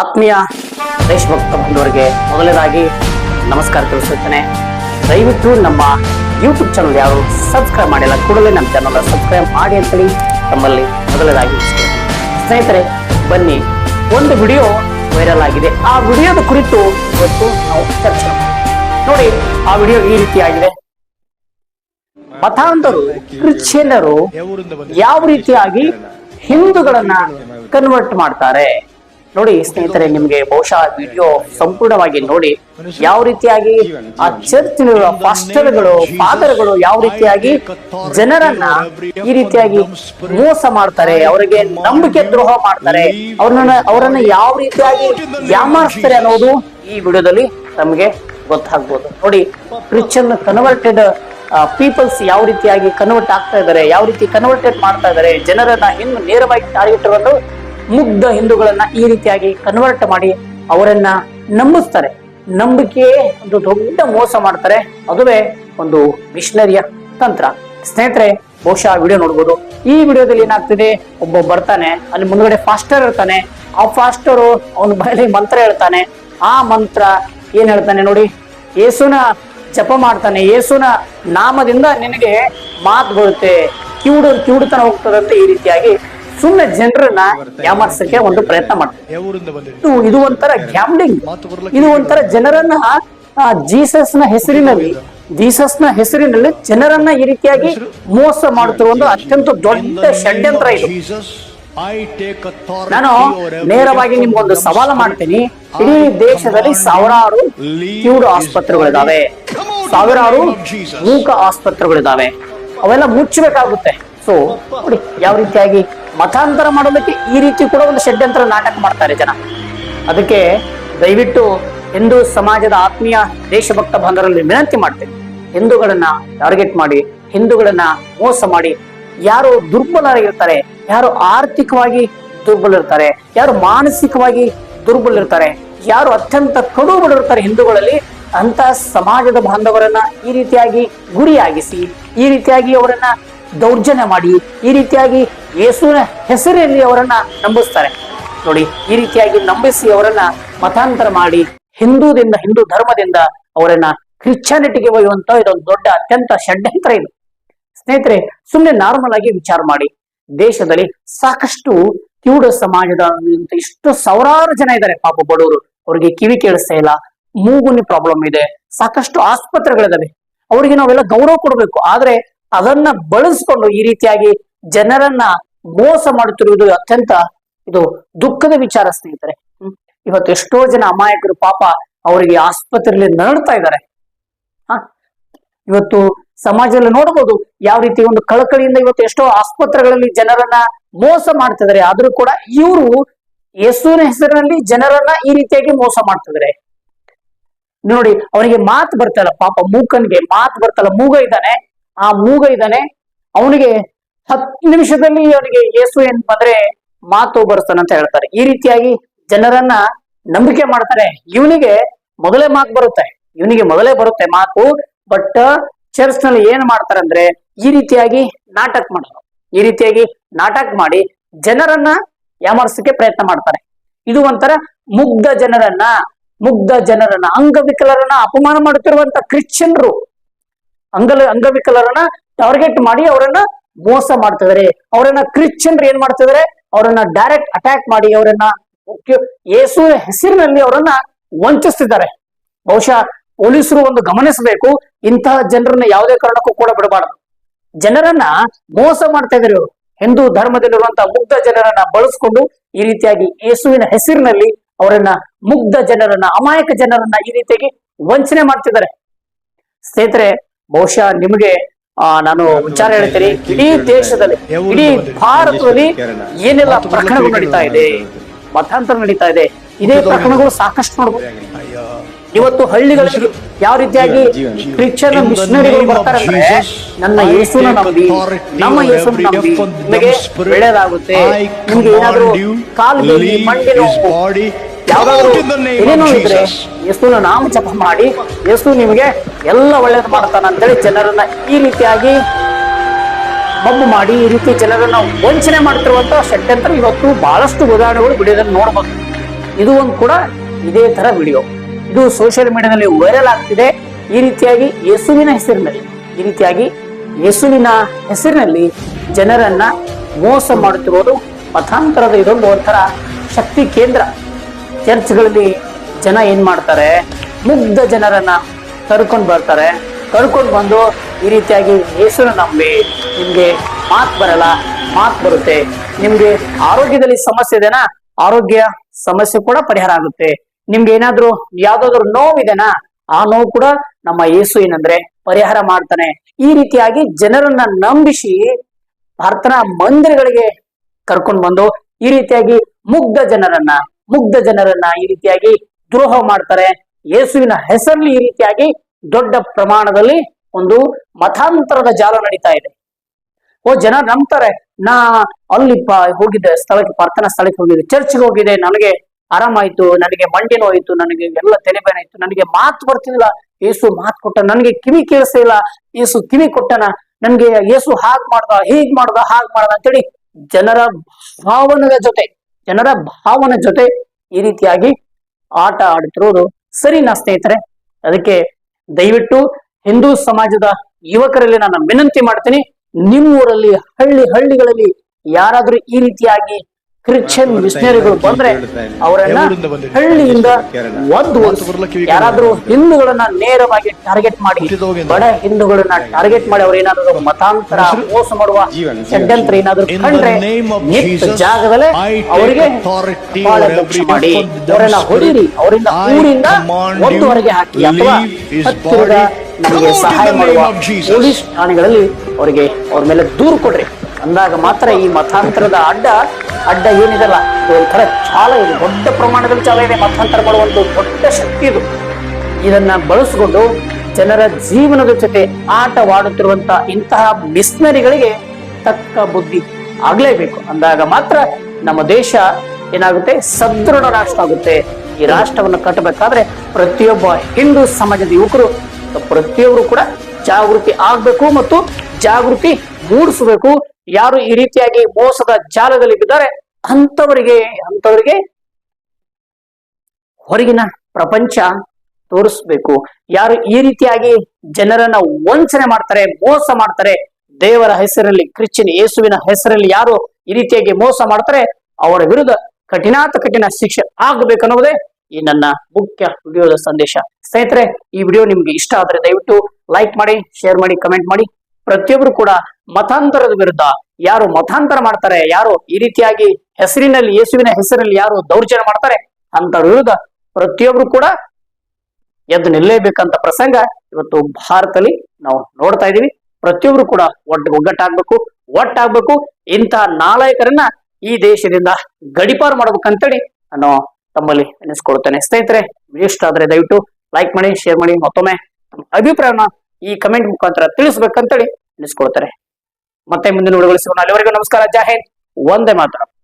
ಆತ್ಮೀಯ ದೇಶಭಕ್ತ ಬಂಧುವರಿಗೆ ಮೊದಲನೇದಾಗಿ ನಮಸ್ಕಾರ ತಿಳಿಸುತ್ತೇನೆ. ದಯವಿಟ್ಟು ನಮ್ಮ ಯೂಟ್ಯೂಬ್ ಚಾನಲ್ ಯಾರು ಸಬ್ಸ್ಕ್ರೈಬ್ ಮಾಡಿಲ್ಲ, ಕೂಡಲೇ ನಮ್ಮ ಚಾನಲ್ ಸಬ್ಸ್ಕ್ರೈಬ್ ಮಾಡಿ ಅಂತೇಳಿ ತಮ್ಮಲ್ಲಿ ಮೊದಲನೇದಾಗಿ ಸ್ನೇಹಿತರೆ, ಬನ್ನಿ, ಒಂದು ವಿಡಿಯೋ ವೈರಲ್ ಆಗಿದೆ. ಆ ವಿಡಿಯೋದ ಕುರಿತು ಇವತ್ತು ನಾವು ಚರ್ಚೆ. ನೋಡಿ, ಆ ವಿಡಿಯೋ ಈ ರೀತಿಯಾಗಿದೆ. ಮತಾಂಧರು, ಕ್ರಿಶ್ಚಿಯನ್ನರು ಯಾವ ರೀತಿಯಾಗಿ ಹಿಂದೂಗಳನ್ನ ಕನ್ವರ್ಟ್ ಮಾಡ್ತಾರೆ? ನೋಡಿ ಸ್ನೇಹಿತರೆ, ನಿಮಗೆ ಬಹುಶಃ ವಿಡಿಯೋ ಸಂಪೂರ್ಣವಾಗಿ ನೋಡಿ ಯಾವ ರೀತಿಯಾಗಿ ಆ ಚರ್ಚಿನ ಪಾಸ್ಟರ್ಗಳು, ಫಾದರ್ಗಳು ಯಾವ ರೀತಿಯಾಗಿ ಜನರನ್ನ ಈ ರೀತಿಯಾಗಿ ಮೋಸ ಮಾಡ್ತಾರೆ, ಅವರಿಗೆ ನಂಬಿಕೆ ದ್ರೋಹ ಮಾಡ್ತಾರೆ, ಅವ್ರನ್ನ, ಅವರನ್ನ ಯಾವ ರೀತಿಯಾಗಿ ಯಾಮಾರಿಸ್ತಾರೆ ಅನ್ನೋದು ಈ ವಿಡಿಯೋದಲ್ಲಿ ನಮಗೆ ಗೊತ್ತಾಗ್ಬೋದು. ನೋಡಿ, ಕ್ರಿಶ್ಚಿಯನ್ ಕನ್ವರ್ಟೆಡ್ ಪೀಪಲ್ಸ್ ಯಾವ ರೀತಿಯಾಗಿ ಕನ್ವರ್ಟ್ ಆಗ್ತಾ ಇದ್ದಾರೆ, ಯಾವ ರೀತಿ ಕನ್ವರ್ಟೆಡ್ ಮಾಡ್ತಾ ಇದ್ದಾರೆ, ಜನರನ್ನ ಇನ್ನು ನೇರವಾಗಿ ಟಾರ್ಗೆಟ್ ಇರುವುದು ಮುಗ್ಧ ಹಿಂದೂಗಳನ್ನ ಈ ರೀತಿಯಾಗಿ ಕನ್ವರ್ಟ್ ಮಾಡಿ ಅವರನ್ನ ನಂಬಿಸ್ತಾರೆ. ನಂಬಿಕೆ ಒಂದು ದೊಡ್ಡ ಮೋಸ ಮಾಡ್ತಾರೆ. ಅದುವೇ ಒಂದು ಮಿಷನರಿಯ ತಂತ್ರ. ಸ್ನೇಹಿತರೆ, ಬಹುಶಃ ವಿಡಿಯೋ ನೋಡ್ಬೋದು. ಈ ವಿಡಿಯೋದಲ್ಲಿ ಏನಾಗ್ತಿದೆ? ಒಬ್ಬ ಬರ್ತಾನೆ, ಅಲ್ಲಿ ಮುಂದ್ಗಡೆ ಫಾಸ್ಟರ್ ಇರ್ತಾನೆ. ಆ ಫಾಸ್ಟರು ಅವನ ಬಾಯಲ್ಲಿ ಮಂತ್ರ ಹೇಳ್ತಾನೆ. ಆ ಮಂತ್ರ ಏನ್ ಹೇಳ್ತಾನೆ ನೋಡಿ? ಯೇಸುನ ಜಪ ಮಾಡ್ತಾನೆ. ಯೇಸುನ ನಾಮದಿಂದ ನಿನಗೆ ಮಾತು ಬರುತ್ತೆ. ಕಿವುಡು, ಕಿವುಡುತನ ಹೋಗ್ತದಂತೆ ಈ ರೀತಿಯಾಗಿ ಸುಮ್ಮನೆ ಜನರನ್ನ ಯಾಮರ್ಸಕ್ಕೆ ಒಂದು ಪ್ರಯತ್ನ ಮಾಡ್ತಾರೆ ಇದು ಒಂಥರ ಗ್ಯಾಮ್ಲಿಂಗ್ ಇದು ಒಂಥರ ಜನರನ್ನ ಜೀಸಸ್ನ ಹೆಸರಿನಲ್ಲಿ ಜೀಸಸ್ನ ಹೆಸರಿನಲ್ಲಿ ಜನರನ್ನ ಈ ರೀತಿಯಾಗಿ ಮೋಸ ಮಾಡುತ್ತಿರುವ ಒಂದು ಅತ್ಯಂತ ದೊಡ್ಡ ಷಡ್ಯಂತ್ರ ಇದು. ನಾನು ನೇರವಾಗಿ ನಿಮ್ಗೊಂದು ಸವಾಲು ಮಾಡ್ತೀನಿ. ಇಡೀ ದೇಶದಲ್ಲಿ ಸಾವಿರಾರು ಕಿವುಡು ಆಸ್ಪತ್ರೆಗಳಿದಾವೆ. ಸಾವಿರಾರು. ಮೂಕ ಆಸ್ಪತ್ರೆಗಳಿದಾವೆ. ಅವೆಲ್ಲ ಮುಚ್ಚಬೇಕಾಗುತ್ತೆ. ಸೊ ನೋಡಿ, ಯಾವ ರೀತಿಯಾಗಿ ಮತಾಂತರ ಮಾಡೋದಕ್ಕೆ ಈ ರೀತಿ ಕೂಡ ಒಂದು ಷಡ್ಯಂತ್ರ ನಾಟಕ ಮಾಡ್ತಾರೆ ಜನ. ಅದಕ್ಕೆ ದಯವಿಟ್ಟು ಹಿಂದೂ ಸಮಾಜದ ಆತ್ಮೀಯ ದೇಶಭಕ್ತ ಬಾಂಧವರಲ್ಲಿ ವಿನಂತಿ ಮಾಡ್ತೇನೆ. ಹಿಂದೂಗಳನ್ನ ಟಾರ್ಗೆಟ್ ಮಾಡಿ, ಹಿಂದೂಗಳನ್ನ ಮೋಸ ಮಾಡಿ, ಯಾರು ದುರ್ಬಲರಾಗಿರ್ತಾರೆ, ಯಾರು ಆರ್ಥಿಕವಾಗಿ ದುರ್ಬಲಿರ್ತಾರೆ ಯಾರು ಮಾನಸಿಕವಾಗಿ ದುರ್ಬಲ ಇರ್ತಾರೆ ಯಾರು ಅತ್ಯಂತ ಕಡು ಬಡಿರ್ತಾರೆ ಹಿಂದೂಗಳಲ್ಲಿ ಅಂತ ಸಮಾಜದ ಬಾಂಧವರನ್ನ ಈ ರೀತಿಯಾಗಿ ಗುರಿಯಾಗಿಸಿ, ಈ ರೀತಿಯಾಗಿ ಅವರನ್ನ ದೌರ್ಜನ್ಯ ಮಾಡಿ ಈ ರೀತಿಯಾಗಿ ಯೇಸುವಿನ ಹೆಸರಲ್ಲಿ ಅವರನ್ನ ನಂಬಿಸ್ತಾರೆ. ನೋಡಿ, ಈ ರೀತಿಯಾಗಿ ನಂಬಿಸಿ ಅವರನ್ನ ಮತಾಂತರ ಮಾಡಿ ಹಿಂದೂದಿಂದ, ಹಿಂದೂ ಧರ್ಮದಿಂದ ಅವರನ್ನ ಕ್ರಿಶ್ಚಾನಿಟಿಗೆ ಒಯ್ಯುವಂತ ಇದೊಂದು ದೊಡ್ಡ, ಅತ್ಯಂತ ಷಡ್ಯಂತ್ರ ಇದು. ಸ್ನೇಹಿತರೆ ಸುಮ್ಮನೆ ನಾರ್ಮಲ್ ಆಗಿ ವಿಚಾರ ಮಾಡಿ. ದೇಶದಲ್ಲಿ ಸಾಕಷ್ಟು ಕಿವುಡ ಸಮಾಜದ ಇಷ್ಟು ಸಾವಿರಾರು ಜನ ಇದ್ದಾರೆ. ಪಾಪ ಬಡವರು. ಅವ್ರಿಗೆ ಕಿವಿ ಕೇಳಿಸ್ತಾ ಇಲ್ಲ. ಮೂಗುನಿ ಪ್ರಾಬ್ಲಮ್ ಇದೆ. ಸಾಕಷ್ಟು ಆಸ್ಪತ್ರೆಗಳಿದಾವೆ. ಅವರಿಗೆ ನಾವೆಲ್ಲ ಗೌರವ ಕೊಡಬೇಕು. ಆದ್ರೆ ಅದನ್ನ ಬಳಸ್ಕೊಂಡು ಈ ರೀತಿಯಾಗಿ ಜನರನ್ನ ಮೋಸ ಮಾಡುತ್ತಿರುವುದು ಅತ್ಯಂತ ಇದು ದುಃಖದ ವಿಚಾರ ಸ್ನೇಹಿತರೆ. ಇವತ್ತು ಎಷ್ಟೋ ಜನ ಅಮಾಯಕರು ಪಾಪ ಅವರಿಗೆ ಆಸ್ಪತ್ರೆಯಲ್ಲಿ ನರಡ್ತಾ ಇದ್ದಾರೆ. ಹ. ಇವತ್ತು ಸಮಾಜದಲ್ಲಿ ನೋಡಬಹುದು ಯಾವ ರೀತಿ ಒಂದು ಕಳಕಳಿಯಿಂದ ಇವತ್ತು ಎಷ್ಟೋ ಆಸ್ಪತ್ರೆಗಳಲ್ಲಿ ಜನರನ್ನ ಮೋಸ ಮಾಡ್ತಿದ್ದಾರೆ. ಆದ್ರೂ ಕೂಡ ಇವರು ಯೇಸುವಿನ ಹೆಸರಿನಲ್ಲಿ ಜನರನ್ನ ಈ ರೀತಿಯಾಗಿ ಮೋಸ ಮಾಡ್ತಿದ್ದಾರೆ. ನೋಡಿ, ಅವನಿಗೆ ಮಾತು ಬರ್ತಲ್ಲ ಪಾಪ ಮೂಕನ್ಗೆ ಮಾತು ಬರ್ತಲ್ಲ ಮೂಗ ಇದ್ದಾನೆ. ಆ ಮೂಗ ಇದ್ದಾನೆ. ಅವನಿಗೆ ಹತ್ತು ನಿಮಿಷದಲ್ಲಿ ಅವನಿಗೆ ಯೇಸು ಏನ್ ಬಂದ್ರೆ ಮಾತು ಅಂತ ಹೇಳ್ತಾರೆ. ಈ ರೀತಿಯಾಗಿ ಜನರನ್ನ ನಂಬಿಕೆ ಮಾಡ್ತಾರೆ. ಇವನಿಗೆ ಮೊದಲೇ ಮಾತು ಬರುತ್ತೆ. ಇವನಿಗೆ ಮೊದಲೇ ಬರುತ್ತೆ ಮಾತು ಬಟ್ ಚರ್ಚ್ನಲ್ಲಿ ಏನ್ ಮಾಡ್ತಾರೆ ಅಂದ್ರೆ ಈ ರೀತಿಯಾಗಿ ನಾಟಕ ಮಾಡ್ತಾರೆ ಈ ರೀತಿಯಾಗಿ ನಾಟಕ ಮಾಡಿ ಜನರನ್ನ ಯಾಮರ್ಸಕ್ಕೆ ಪ್ರಯತ್ನ ಮಾಡ್ತಾರೆ. ಇದು ಒಂಥರ ಮುಗ್ಧ ಜನರನ್ನ ಮುಗ್ಧ ಜನರನ್ನ, ಅಂಗವಿಕಲರನ್ನ ಅಪಮಾನ ಮಾಡುತ್ತಿರುವಂತ ಕ್ರಿಶ್ಚಿಯನ್ರು. ಅಂಗಲ ಅಂಗವಿಕಲರನ್ನ ಟಾರ್ಗೆಟ್ ಮಾಡಿ ಅವರನ್ನ ಮೋಸ ಮಾಡ್ತಿದ್ದಾರೆ. ಅವರನ್ನ ಕ್ರಿಶ್ಚಿಯನ್ರು ಏನ್ ಮಾಡ್ತಿದ್ದಾರೆ? ಅವರನ್ನ ಡೈರೆಕ್ಟ್ ಅಟ್ಯಾಕ್ ಮಾಡಿ ಅವರನ್ನ ಮುಖ್ಯ ಯೇಸು ಹೆಸರಿನಲ್ಲಿ ಅವರನ್ನ ವಂಚಿಸ್ತಿದ್ದಾರೆ. ಬಹುಶಃ ಪೊಲೀಸರು ಒಂದು ಗಮನಿಸಬೇಕು, ಇಂತಹ ಜನರನ್ನ ಯಾವುದೇ ಕಾರಣಕ್ಕೂ ಕೂಡ ಬಿಡಬಾರದು. ಜನರನ್ನ ಮೋಸ ಮಾಡ್ತಾ ಇದ್ರು ಹಿಂದೂ ಧರ್ಮದಲ್ಲಿರುವಂತಹ ಮುಗ್ಧ ಜನರನ್ನ ಬಳಸ್ಕೊಂಡು ಈ ರೀತಿಯಾಗಿ ಯೇಸುವಿನ ಹೆಸರಿನಲ್ಲಿ ಅವರನ್ನ ಮುಗ್ಧ ಜನರನ್ನ, ಅಮಾಯಕ ಜನರನ್ನ ಈ ರೀತಿಯಾಗಿ ವಂಚನೆ ಮಾಡ್ತಿದ್ದಾರೆ. ಸ್ನೇಹಿತರೆ ಬಹುಶಃ ನಿಮಗೆ ಆ, ನಾನು ವಿಚಾರ ಹೇಳ್ತೀನಿ. ಇಡೀ ದೇಶದಲ್ಲಿ ಇಡೀ ಭಾರತದಲ್ಲಿ ಏನೆಲ್ಲ ಪ್ರಕರಣಗಳು ನಡೀತಾ ಇದೆ ಮತಾಂತರ ನಡೀತಾ ಇದೆ ಇದೇ ಪ್ರಕರಣಗಳು ಸಾಕಷ್ಟು ನೋಡಬಹುದು ಇವತ್ತು ಹಳ್ಳಿಗಳಲ್ಲಿ ಯಾವ ರೀತಿಯಾಗಿ ಕ್ರಿಶ್ಚಿಯನ್ ಮಿಷನರಿಗಳು ಬರ್ತಾರೆ ಅಂದ್ರೆ ನನ್ನ ಯೇಸುನ ನಂಬಿ ನಮ್ಮ ಯೇಸುನ ನಂಬಿ ನಿಮಗೆ ಒಳ್ಳೇದಾಗುತ್ತೆ ನಿಮ್ಗೆ ಏನಾದ್ರೂ ಕಾಲು ಮಂಡಿ ನೋವು ಯಾವ್ದಾದ್ರು ಏನೇನೋ ಇದ್ರೆ ಯೇಸುನ ನಾಮ ಜಪ ಮಾಡಿ ಯೇಸು ನಿಮಗೆ ಎಲ್ಲ ಒಳ್ಳೇದು ಮಾಡ್ತಾನೆ ಅಂತೇಳಿ ಜನರನ್ನ ಈ ರೀತಿಯಾಗಿ ಮಬ್ಬು ಮಾಡಿ ಈ ರೀತಿ ಜನರನ್ನ ವಂಚನೆ ಮಾಡ್ತಿರುವಂತ ಷಡ್ಯಂತ್ರ ಇವತ್ತು ಬಹಳಷ್ಟು ಉದಾಹರಣೆಗಳು ವಿಡಿಯೋದಲ್ಲಿ ನೋಡ್ಬೋದು. ಇದು ಒಂದು ಕೂಡ ಇದೇ ತರ ವಿಡಿಯೋ. ಇದು ಸೋಷಿಯಲ್ ಮೀಡಿಯಾದಲ್ಲಿ ವೈರಲ್ ಆಗ್ತಿದೆ. ಈ ರೀತಿಯಾಗಿ ಯೇಸುವಿನ ಹೆಸರಿನಲ್ಲಿ ಈ ರೀತಿಯಾಗಿ ಯೇಸುವಿನ ಹೆಸರಿನಲ್ಲಿ ಜನರನ್ನ ಮೋಸ ಮಾಡುತ್ತಿರುವುದು ಮತಾಂತರದ ಇದೊಂದು ಒಂಥರ ಶಕ್ತಿ ಕೇಂದ್ರ. ಚರ್ಚ್ಗಳಲ್ಲಿ ಜನ ಏನ್ ಮಾಡ್ತಾರೆ? ಮುಗ್ಧ ಜನರನ್ನ ಕರ್ಕೊಂಡು ಬರ್ತಾರೆ. ಕರ್ಕೊಂಡು ಬಂದು ಈ ರೀತಿಯಾಗಿ ಯೇಸುನ ನಂಬಿ ನಿಮ್ಗೆ ಮಾತ್ ಬರಲ್ಲ, ಮಾತ್ ಬರುತ್ತೆ. ನಿಮ್ಗೆ ಆರೋಗ್ಯದಲ್ಲಿ ಸಮಸ್ಯೆ ಇದೆನಾ? ಆರೋಗ್ಯ ಸಮಸ್ಯೆ ಕೂಡ ಪರಿಹಾರ ಆಗುತ್ತೆ. ನಿಮ್ಗೆ ಏನಾದ್ರು ಯಾವ್ದಾದ್ರು ನೋವಿದೆನಾ ಆ ನೋವು ಕೂಡ ನಮ್ಮ ಯೇಸು ಏನಂದ್ರೆ ಪರಿಹಾರ ಮಾಡ್ತಾನೆ. ಈ ರೀತಿಯಾಗಿ ಜನರನ್ನ ನಂಬಿಸಿ ಪ್ರಾರ್ಥನಾ ಮಂದಿರಗಳಿಗೆ ಕರ್ಕೊಂಡು ಬಂದು ಈ ರೀತಿಯಾಗಿ ಮುಗ್ಧ ಜನರನ್ನ ಮುಗ್ಧ ಜನರನ್ನ ಈ ರೀತಿಯಾಗಿ ದ್ರೋಹ ಮಾಡ್ತಾರೆ. ಯೇಸುವಿನ ಹೆಸರಲ್ಲಿ ಈ ರೀತಿಯಾಗಿ ದೊಡ್ಡ ಪ್ರಮಾಣದಲ್ಲಿ ಒಂದು ಮತಾಂತರದ ಜಾಲ ನಡೀತಾ ಇದೆ. ಓ ಜನ ನಂಬ್ತಾರೆ, ನಾ ಅಲ್ಲಿ ಹೋಗಿದ್ದೆ, ಸ್ಥಳಕ್ಕೆ ಪ್ರಾರ್ಥನಾ ಸ್ಥಳಕ್ಕೆ ಹೋಗಿದ್ದೆ, ಚರ್ಚ್ಗೆ ಹೋಗಿದೆ ನನಗೆ ಆರಾಮಾಯ್ತು, ನನಗೆ ಮಂಡಿ ನೋಯ್ತು ನನಗೆ ಎಲ್ಲ ತಲೆಬೇನಾಯ್ತು ನನಗೆ ಮಾತು ಬರ್ತಿಲ್ಲ ಏಸು ಮಾತು ಕೊಟ್ಟ, ನನಗೆ ಕಿವಿ ಕೇಳಿಸ್ತಾ ಇಲ್ಲ, ಯೇಸು ಕಿವಿ ಕೊಟ್ಟನ, ನನ್ಗೆ ಏಸು ಹಾಗ್ ಮಾಡ್ದ, ಹೀಗ್ ಮಾಡ್ದ, ಹಾಗ್ ಮಾಡ್ದ ಅಂತೇಳಿ ಜನರ ಭಾವನದ ಜೊತೆ ಜನರ ಭಾವನೆ ಜೊತೆ ಈ ರೀತಿಯಾಗಿ ಆಟ ಆಡುತ್ತಿರುವುದು ಸರಿನಾ ಸ್ನೇಹಿತರೆ. ಅದಕ್ಕೆ ದಯವಿಟ್ಟು ಹಿಂದೂ ಸಮಾಜದ ಯುವಕರಲ್ಲಿ ನಾನು ವಿನಂತಿ ಮಾಡ್ತೀನಿ ನಿಮ್ಮೂರಲ್ಲಿ ಹಳ್ಳಿ ಹಳ್ಳಿಗಳಲ್ಲಿ ಯಾರಾದ್ರೂ ಈ ರೀತಿಯಾಗಿ ಕ್ರಿಶ್ಚಿಯನ್ ಮಿಷನರಿಗಳು ಬಂದ್ರೆ ಅವರನ್ನ ಹಳ್ಳಿಯಿಂದ ಒಂದು ಯಾರಾದ್ರೂ ಹಿಂದೂಗಳನ್ನ ನೇರವಾಗಿ ಟಾರ್ಗೆಟ್ ಮಾಡಿ ಬಡ ಹಿಂದೂಗಳನ್ನ ಟಾರ್ಗೆಟ್ ಮಾಡಿ ಅವ್ರ ಏನಾದ್ರು ಮತಾಂತರ ಮೋಸ ಮಾಡುವ ಷಡ್ಯಂತ್ರ ಏನಾದ್ರು ಕಂಡ್ರೆ ಜಾಗದಲ್ಲೇ ಅವರಿಗೆ ಮಾಡಿ ಅವರೆಲ್ಲ ಅವರನ್ನ ಹೊಡೀರಿ ಅವರಿಂದ ಊರಿಂದ command ಒಂದು ಹೊರಗೆ ಹಾಕಿ ಅಥವಾ ಹತ್ತಿರದ ನಮಗೆ ಸಹಾಯ ಮಾಡುವ. ಪೊಲೀಸ್ ಠಾಣೆಗಳಲ್ಲಿ ಅವರಿಗೆ ಅವ್ರ ಮೇಲೆ ದೂರು ಕೊಡ್ರಿ. ಅಂದಾಗ ಮಾತ್ರ ಈ ಮತಾಂತರದ ಅಡ್ಡ ಅಡ್ಡ ಏನಿದಲ್ಲ? ಒಂಥರ ಚಾಲ ಇದೆ, ದೊಡ್ಡ ಪ್ರಮಾಣದಲ್ಲಿ ಚಾಲ ಇದೆ ಮತಾಂತರ ಮಾಡುವಂತ ದೊಡ್ಡ ಶಕ್ತಿ ಇದು. ಇದನ್ನ ಬಳಸಿಕೊಂಡು ಜನರ ಜೀವನದ ಜೊತೆ ಆಟವಾಡುತ್ತಿರುವಂತ ಇಂತಹ ಮಿಸ್ನರಿಗಳಿಗೆ ತಕ್ಕ ಬುದ್ಧಿ ಆಗ್ಲೇಬೇಕು. ಅಂದಾಗ ಮಾತ್ರ ನಮ್ಮ ದೇಶ ಏನಾಗುತ್ತೆ? ಸದೃಢ ರಾಷ್ಟ್ರ ಆಗುತ್ತೆ. ಈ ರಾಷ್ಟ್ರವನ್ನು ಕಟ್ಟಬೇಕಾದ್ರೆ ಪ್ರತಿಯೊಬ್ಬ ಹಿಂದೂ ಸಮಾಜದ ಯುವಕರು, ಪ್ರತಿಯೊಬ್ಬರು ಕೂಡ ಜಾಗೃತಿ ಆಗ್ಬೇಕು ಮತ್ತು ಜಾಗೃತಿ ಮೂಡಿಸಬೇಕು. ಯಾರು ಈ ರೀತಿಯಾಗಿ ಮೋಸದ ಜಾಲದಲ್ಲಿ ಬಿದ್ದಾರೆ ಅಂತವರಿಗೆ ಅಂತವರಿಗೆ ಹೊರಗಿನ ಪ್ರಪಂಚ ತೋರಿಸ್ಬೇಕು. ಯಾರು ಈ ರೀತಿಯಾಗಿ ಜನರನ್ನ ವಂಚನೆ ಮಾಡ್ತಾರೆ, ಮೋಸ ಮಾಡ್ತಾರೆ, ದೇವರ ಹೆಸರಲ್ಲಿ, ಕ್ರಿಶ್ಚಿಯನ್ ಯೇಸುವಿನ ಹೆಸರಲ್ಲಿ ಯಾರು ಈ ರೀತಿಯಾಗಿ ಮೋಸ ಮಾಡ್ತಾರೆ, ಅವರ ವಿರುದ್ಧ ಕಠಿಣಾತ ಕಠಿಣ ಶಿಕ್ಷೆ ಆಗಬೇಕನ್ನುವುದೇ ಈ ನನ್ನ ಮುಖ್ಯ ವಿಡಿಯೋದ ಸಂದೇಶ. ಸ್ನೇಹಿತರೆ, ಈ ವಿಡಿಯೋ ನಿಮ್ಗೆ ಇಷ್ಟ ಆದ್ರೆ ದಯವಿಟ್ಟು ಲೈಕ್ ಮಾಡಿ ಶೇರ್ ಮಾಡಿ ಕಮೆಂಟ್ ಮಾಡಿ. ಪ್ರತಿಯೊಬ್ರು ಕೂಡ ಮತಾಂತರದ ವಿರುದ್ಧ ಯಾರು ಮತಾಂತರ ಮಾಡ್ತಾರೆ, ಯಾರು ಈ ರೀತಿಯಾಗಿ ಹೆಸರಿನಲ್ಲಿ, ಯೇಸುವಿನ ಹೆಸರಿನಲ್ಲಿ ಯಾರು ದೌರ್ಜನ್ಯ ಮಾಡ್ತಾರೆ ಅಂತ ವಿರುದ್ಧ ಪ್ರತಿಯೊಬ್ರು ಕೂಡ ಎದ್ದು ನಿಲ್ಲೇಬೇಕಂತ ಪ್ರಸಂಗ ಇವತ್ತು ಭಾರತದಲ್ಲಿ ನಾವು ನೋಡ್ತಾ ಇದೀವಿ ಪ್ರತಿಯೊಬ್ರು ಕೂಡ ಒಟ್ಟು ಒಗ್ಗಟ್ಟಾಗ್ಬೇಕು, ಒಟ್ಟಾಗ್ಬೇಕು. ಇಂತಹ ನಾಲಾಯಕರನ್ನ ಈ ದೇಶದಿಂದ ಗಡಿಪಾರು ಮಾಡ್ಬೇಕಂತೇಳಿ ನಾನು ತಮ್ಮಲ್ಲಿ ಎನಿಸ್ಕೊಳ್ತೇನೆ. ಸ್ನೇಹಿತರೆ, ಇಷ್ಟ ಆದ್ರೆ ದಯವಿಟ್ಟು ಲೈಕ್ ಮಾಡಿ ಶೇರ್ ಮಾಡಿ, ಮತ್ತೊಮ್ಮೆ ತಮ್ಮ ಅಭಿಪ್ರಾಯನ ಈ ಕಮೆಂಟ್ ಮುಖಾಂತರ ತಿಳಿಸ್ಬೇಕಂತೇಳಿ ತಿಳಿಸ್ಕೊಳ್ತಾರೆ ಮತ್ತೆ ಮುಂದಿನ ಸಿಗೋಣ. ಅಲ್ಲಿವರೆಗೂ ನಮಸ್ಕಾರ. ಜೈ ಹಿಂದ್. ಒಂದೇ ಮಾತ್ರ.